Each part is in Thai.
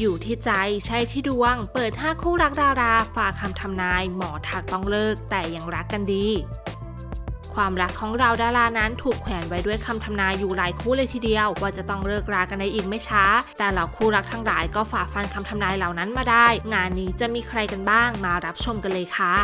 อยู่ที่ใจใช่ที่ดวง เปิด 5 คู่รักดาราฝากคำทำนาย หมอทักต้องเลิกแต่ยังรักกันดี ความรักของเราดารานั้นถูกแขวนไว้ด้วยคำทำนายอยู่หลายคู่เลยทีเดียว ว่าจะต้องเลิกรากันในอีกไม่ช้า แต่เหล่าคู่รักทั้งหลายก็ฝ่าฟันคำทำนายเหล่านั้นมาได้ งานนี้จะมีใครกันบ้างมารับชมกันเลยค่ะ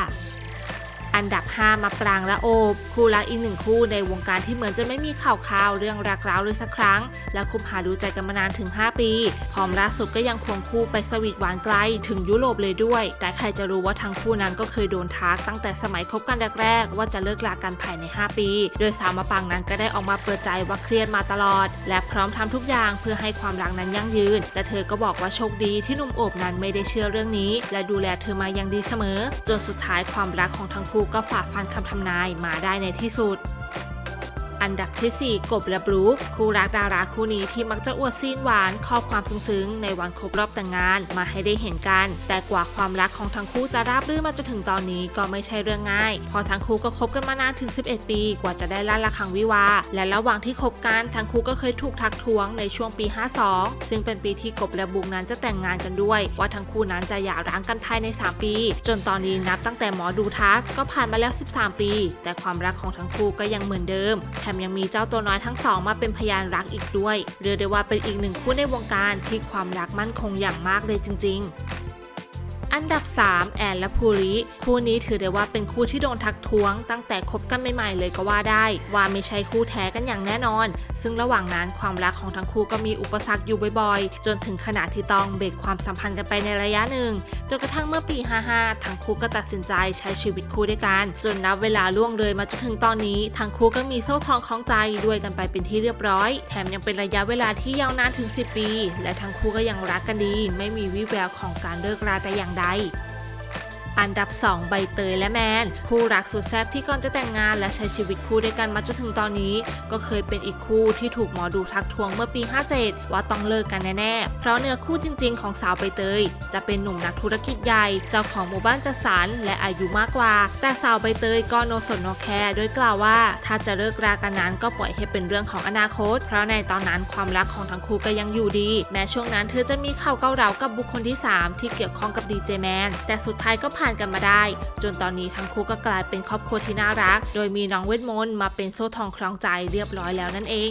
อันดับ 5 มาปรางและโอบคู่รักอีกหนึ่งคู่ในวงการที่เหมือนจะไม่มีข่าวคราวเรื่องรักร้าวเลยสักครั้ง และคบหาดูใจกันมานานถึง 5 ปีพร้อมล่าสุดก็ยังควงคู่ไปสวีทหวานไกลถึงยุโรปเลยด้วย แต่ใครจะรู้ว่าทั้งคู่นั้นก็เคยโดนทักตั้งแต่สมัยคบกันแรกๆว่าจะเลิกลากันภายใน 5 ปี โดยสาวมาปรางนั้นก็ได้ออกมาเปิดใจว่าเครียดมาตลอด และพร้อมทำทุกอย่างเพื่อให้ความรักนั้นยั่งยืน แต่เธอก็บอกว่าโชคดีที่หนุ่มโอบนั้นไม่ได้เชื่อเรื่องนี้ และดูแลเธอมาอย่างดีเสมอ จนสุดท้ายความรักของทั้งคู่ก็ฝากฟันคำทำนายมาได้ในที่สุด อันดับทีสี่ 4 กบและบรูคคู่รักดาราคู่นี้ที่มักจะอวดซีนหวานข้อความซึ้งๆ ในวันครบรอบแต่งงานมาให้ได้เห็นกัน แต่กว่าความรักของทั้งคู่จะราบรื่นมาจนถึงตอนนี้ก็ไม่ใช่เรื่องง่ายเพราะทั้งคู่ก็คบกันมานานถึง 11 ปี กว่าจะได้ลั่นระฆังวิวา และระหว่างที่คบกันทั้งคู่ก็เคยถูกทักท้วงในช่วงปี 52 ซึ่งเป็นปีที่กบและบุกนั้นจะแต่งงานกันด้วย ว่าทั้งคู่นั้นจะหย่าร้างกันภายใน 3 ปี จนตอนนี้นับตั้งแต่หมอดูทักก็ผ่านมาแล้ว 13 ปี แต่ความรักของทั้งคู่ก็ยังเหมือนเดิมแถมยังมีเจ้าตัวน้อยทั้งสองมาเป็นพยานรักอีกด้วย เรียกได้ว่าเป็นอีกหนึ่งคู่ในวงการที่ความรักมั่นคงอย่างมากเลยจริง ๆ อันดับ 3 แอนและภูริ คู่นี้ถือได้ว่าเป็นคู่ที่โดนทักท้วง ตั้งแต่คบกันใหม่ๆเลยก็ว่าได้ ว่าไม่ใช่คู่แท้กันอย่างแน่นอน ซึ่งระหว่างนั้นความรักของทั้งคู่ก็มีอุปสรรคอยู่บ่อยๆ จนถึงขนาดที่ต้องเบรกความสัมพันธ์กันไปในระยะหนึ่ง จนกระทั่งเมื่อปี 55 ทั้งคู่ก็ตัดสินใจใช้ชีวิตคู่ด้วยกัน จนนับเวลาล่วงเลยมาจนถึงตอนนี้ ทั้งคู่ก็มีโซ่ทองคล้องใจด้วยกันไปเป็นที่เรียบร้อย แถมยังเป็นระยะเวลาที่ยาวนานถึง 10 ปี และทั้งคู่ก็ยังรักกันดี ไม่มีวิแววของการเลิกราแต่อย่างใดไร อันดับ 2 ใบเตยและแมน คู่รักสุดแซ่บที่ก่อนจะแต่งงานและใช้ชีวิตคู่ด้วยกันมาจนถึงตอนนี้ ก็เคยเป็นอีกคู่ที่ถูกหมอดูทักทวงเมื่อปี 57 ว่าต้องเลิกกันแน่ๆ เพราะเนื้อคู่จริง ๆ ของสาวใบเตย จะเป็นหนุ่มนักธุรกิจใหญ่ เจ้าของหมู่บ้านจัดสรรและอายุมากกว่า แต่สาวใบเตยก็โนสนโนแคร์โดยกล่าวว่า ถ้าจะเลิกรากันนั้นก็ปล่อยให้เป็นเรื่องของอนาคต เพราะในตอนนั้นความรักของทั้งคู่ก็ยังอยู่ดี แม้ช่วงนั้นเธอจะมีข่าวเกาเหลากับบุคคลที่ 3 ที่เกี่ยวข้องกับดีเจแมนแต่สุดท้ายก็ผ่านกันมาได้ จนตอนนี้ทั้งคู่ก็กลายเป็นครอบครัวที่น่ารัก โดยมีน้องเวทมนต์มาเป็นโซ่ทองคล้องใจเรียบร้อยแล้วนั่นเอง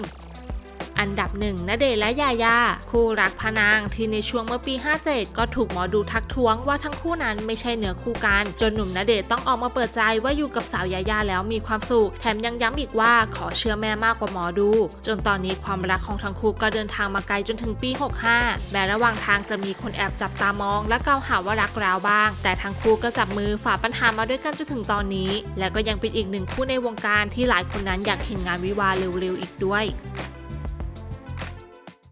อันดับหนึ่งณเดชน์และยายา คู่รักพนางที่ในช่วงเมื่อปี 57 ก็ถูกหมอดูทักท้วงว่าทั้งคู่นั้นไม่ใช่เนื้อคู่กัน จนหนุ่มณเดชน์ต้องออกมาเปิดใจว่าอยู่กับสาวยายาแล้วมีความสุข แถมยังย้ำอีกว่าขอเชื่อแม่มากกว่าหมอดู จนตอนนี้ความรักของทั้งคู่ก็เดินทางมาไกลจนถึงปี 65 แม้ระหว่างทางจะมีคนแอบจับตามอง และกล่าวหาว่ารักร้าวบ้าง แต่ทั้งคู่ก็จับมือฝ่าปัญหามาด้วยกันจนถึงตอนนี้ และก็ยังเป็นอีกหนึ่งคู่ในวงการที่หลายคนนั้นอยากเห็นงานวิวาเร็วๆอีกด้วย